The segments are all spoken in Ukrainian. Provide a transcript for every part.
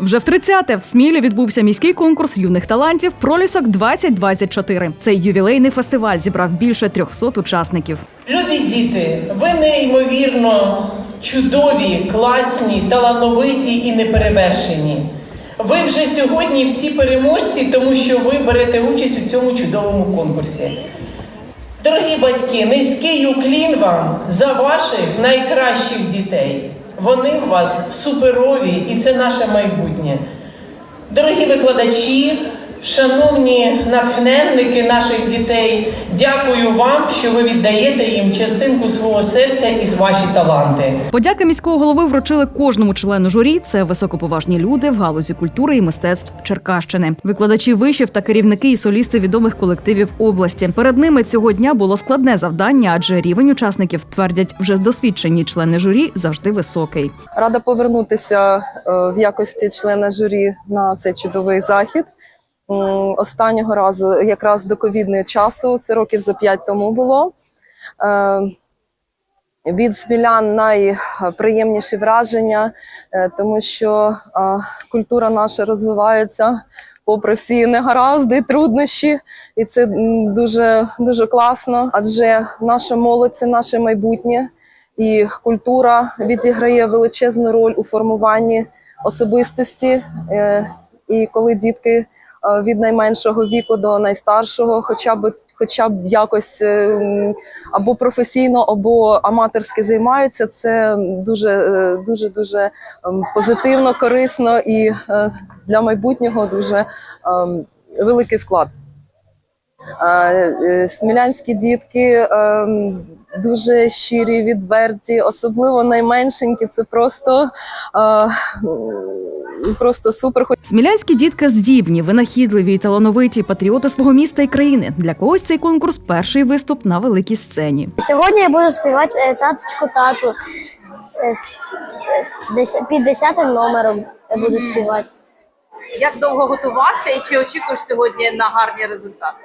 Вже в 30-те в Смілі відбувся міський конкурс юних талантів Пролісок 2024 Цей ювілейний фестиваль зібрав більше 300 учасників. Любі діти, ви неймовірно чудові, класні, талановиті і неперевершені. Ви вже сьогодні всі переможці, тому що ви берете участь у цьому чудовому конкурсі. Дорогі батьки, низький уклін вам за ваших найкращих дітей. Вони в вас суперові, і це наше майбутнє. Дорогі викладачі, шановні натхненники наших дітей, дякую вам, що ви віддаєте їм частинку свого серця і ваші таланти. Подяки міського голови вручили кожному члену журі. Це високоповажні люди в галузі культури і мистецтв Черкащини, викладачі вишів та керівники і солісти відомих колективів області. Перед ними цього дня було складне завдання, адже рівень учасників твердять вже досвідчені члени журі завжди високий. Рада повернутися е, в якості члена журі на цей чудовий захід. Останнього разу, якраз до ковідного часу, це років за п'ять тому було. Е, Від смілян найприємніші враження, е, тому що е, культура наша розвивається попри всі негаразди, труднощі, і це дуже, дуже класно, адже наша молодь це наше майбутнє. І культура відіграє величезну роль у формуванні особистості. І коли дітки від найменшого віку до найстаршого, хоча б хоча б якось е, або професійно, або аматорськи займаються, це дуже е, дуже дуже ем, позитивно, корисно і е, для майбутнього дуже ем, великий вклад. Е, Смілянські дітки ем, дуже щирі, відверті, особливо найменшенькі. Це просто, е, просто супер. Смілянські дітки здібні, винахідливі і талановиті патріоти свого міста і країни. Для когось цей конкурс перший виступ на великій сцені. Сьогодні я буду співати е, таточку тату під десятим номером я буду співати. Як довго готувався і чи очікуєш сьогодні на гарні результати?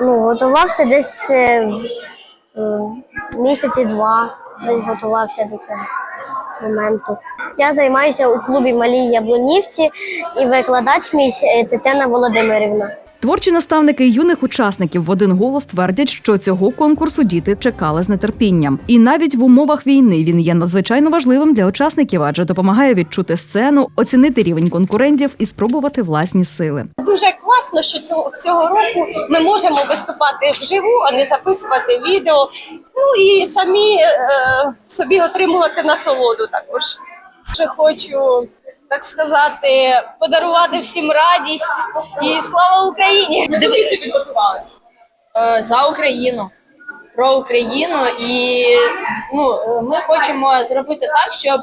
Ну, готувався десь е, е, місяці два, десь готувався до цього моменту. Я займаюся у клубі Малій Яблунівці і викладач мій е, Тетяна Володимирівна. Творчі наставники юних учасників в один голос твердять, що цього конкурсу діти чекали з нетерпінням. І навіть в умовах війни він є надзвичайно важливим для учасників, адже допомагає відчути сцену, оцінити рівень конкурентів і спробувати власні сили. Дуже класно, що цього, цього року ми можемо виступати вживу, а не записувати відео. Ну і самі е, собі отримувати насолоду також. Ще хочу, так сказати, подарувати всім радість і слава Україні! Дивися, підготували. е, за Україну, про Україну, і ну, ми хочемо зробити так, щоб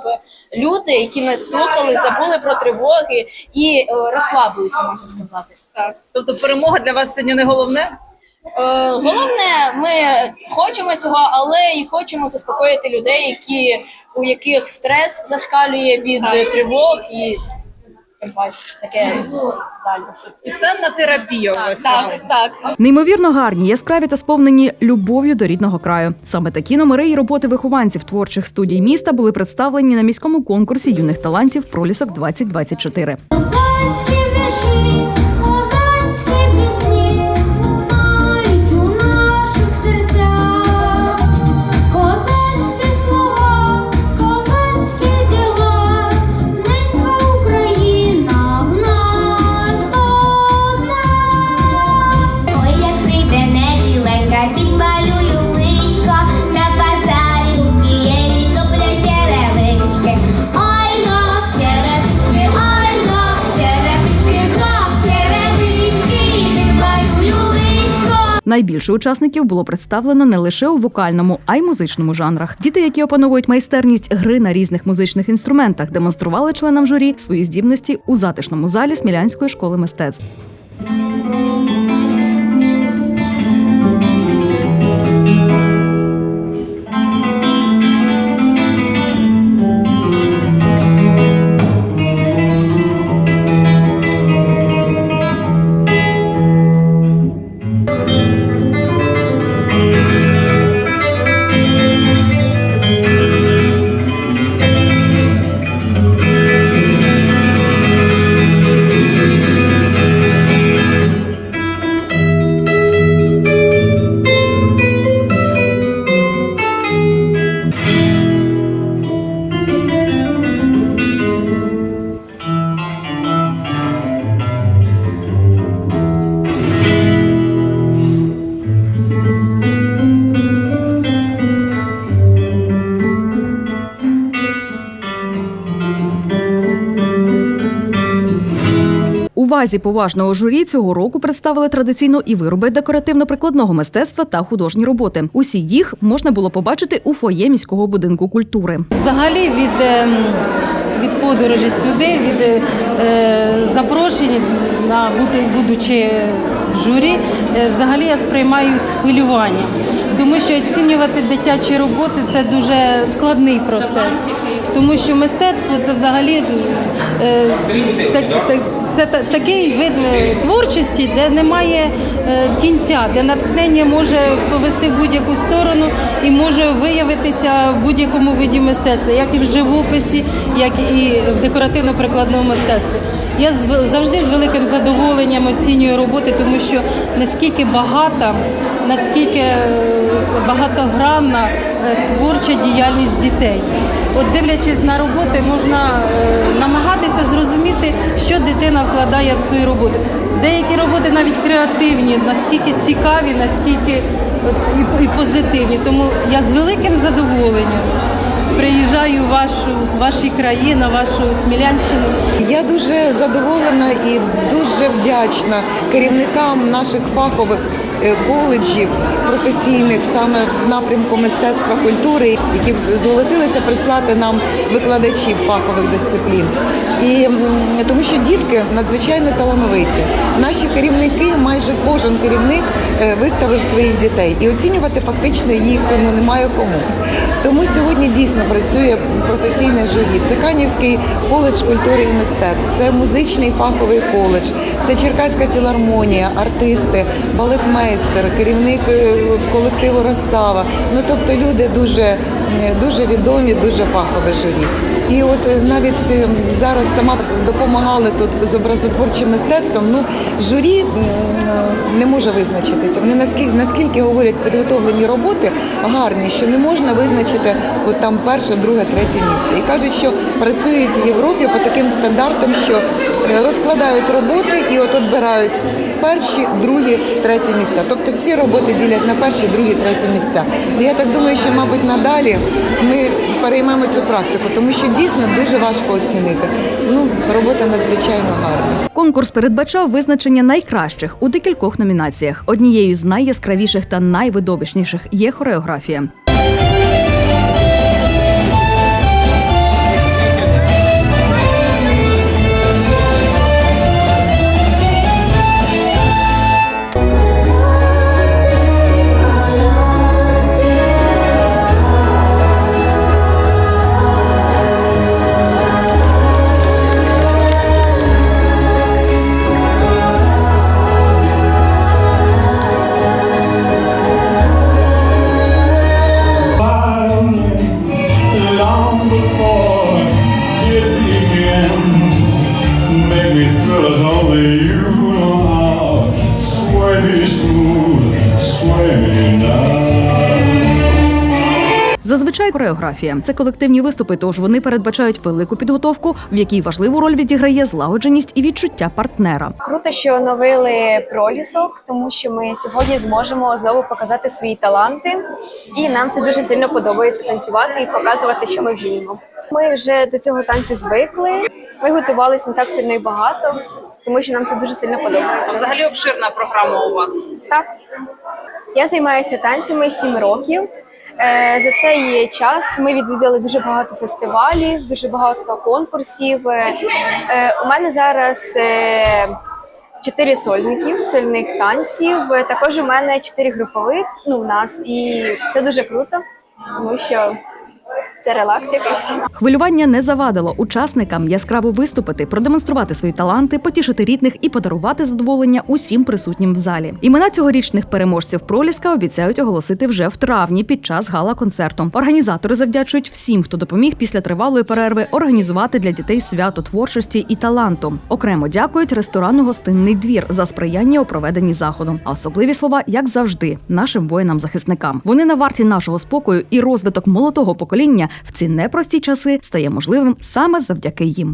люди, які нас слухали, забули про тривоги і е, розслабилися, можна сказати. Так. Тобто перемога для вас сьогодні не головне? Е, головне, ми хочемо цього, але і хочемо заспокоїти людей, які у яких стрес зашкалює від е, тривог і тим паче таке далі. Пісенна терапія у вас Так, сьогодні. так. Неймовірно гарні, яскраві та сповнені любов'ю до рідного краю. Саме такі номери і роботи вихованців творчих студій міста були представлені на міському конкурсі юних талантів Пролісок 2024 Козацькі вірші, Найбільше учасників було представлено не лише у вокальному, а й музичному жанрах. Діти, які опановують майстерність гри на різних музичних інструментах, демонстрували членам журі свої здібності у затишному залі Смілянської школи мистецтв. Увазі поважного журі цього року представили традиційно і вироби декоративно-прикладного мистецтва та художні роботи. Усі їх можна було побачити у фоє міського будинку культури. Взагалі від, ем, від подорожі сюди, від е, запрошень на будучи журі, е, взагалі я сприймаю з тому що оцінювати дитячі роботи це дуже складний процес. Тому що мистецтво це взагалі е, так, так, це та- такий вид е, творчості, де немає е, кінця, де натхнення може повести в будь-яку сторону і може виявитися в будь-якому виді мистецтва, як і в живописі, як і в декоративно-прикладному мистецтві. Я завжди з великим задоволенням оцінюю роботи, тому що наскільки багата, наскільки е, багатогранна е, творча діяльність дітей. От дивлячись на роботи, можна е, намагатися зрозуміти, що дитина вкладає в свої роботи. Деякі роботи навіть креативні, наскільки цікаві, наскільки і позитивні. Тому я з великим задоволенням приїжджаю в вашу, ваші країни, на вашу Смілянщину. Я дуже задоволена і дуже вдячна керівникам наших фахових коледжів професійних саме в напрямку мистецтва культури, які зголосилися прислати нам викладачів фахових дисциплін. І тому що дітки надзвичайно талановиті. Наші керівники, майже кожен керівник е, виставив своїх дітей, і оцінювати фактично їх ну немає кому. Тому сьогодні дійсно працює професійне журі. Це Канівський коледж культури і мистецтв, це музичний фаховий коледж, це Черкаська філармонія, артисти, балетмейстер, керівник е, колективу Росава. Ну тобто люди дуже, дуже відомі, дуже фахове журі. І от е, навіть е, зараз сама допомагали тут з образотворчим мистецтвом. Ну журі не може визначитися. Вони наскільки наскільки говорять підготовлені роботи гарні, що не можна визначити от там перше, друге, третє місце. І кажуть, що працюють в Європі по таким стандартам, що розкладають роботи і от обирають перші, другі, треті місця. Тобто всі роботи ділять на перші, другі, треті місця. Я так думаю, що мабуть надалі ми переймемо цю практику, тому що дійсно дуже важко оцінити. Ну робота надзвичайно гарна. Конкурс передбачав визначення найкращих у декількох номінаціях. Однією з найяскравіших та найвидовищніших є хореографія. Хореографія це колективні виступи, тож вони передбачають велику підготовку, в якій важливу роль відіграє злагодженість і відчуття партнера. Круто, що оновили пролісок, тому що ми сьогодні зможемо знову показати свої таланти, і нам це дуже сильно подобається танцювати і показувати, що ми вміємо. Ми вже до цього танцю звикли. Ми готувалися не так сильно і багато, тому що нам це дуже сильно подобається. Взагалі обширна програма у вас. Так, я займаюся танцями 7 років. Е, За цей час ми відвідали дуже багато фестивалів, дуже багато конкурсів. Е, е, У мене зараз чотири сольників, сольник танців. Також у мене чотири групових. Ну, у нас, і це дуже круто, тому що це релакс якийсь. Хвилювання не завадило учасникам яскраво виступити, продемонструвати свої таланти, потішити рідних і подарувати задоволення усім присутнім в залі. Імена цьогорічних переможців проліска обіцяють оголосити вже в травні під час гала-концерту. Організатори завдячують всім, хто допоміг після тривалої перерви організувати для дітей свято творчості і таланту. Окремо дякують ресторану Гостинний двір за сприяння у проведенні заходу. А особливі слова, як завжди, нашим воїнам-захисникам. Вони на варті нашого спокою і розвиток молодого покоління в ці непрості часи стає можливим саме завдяки їм.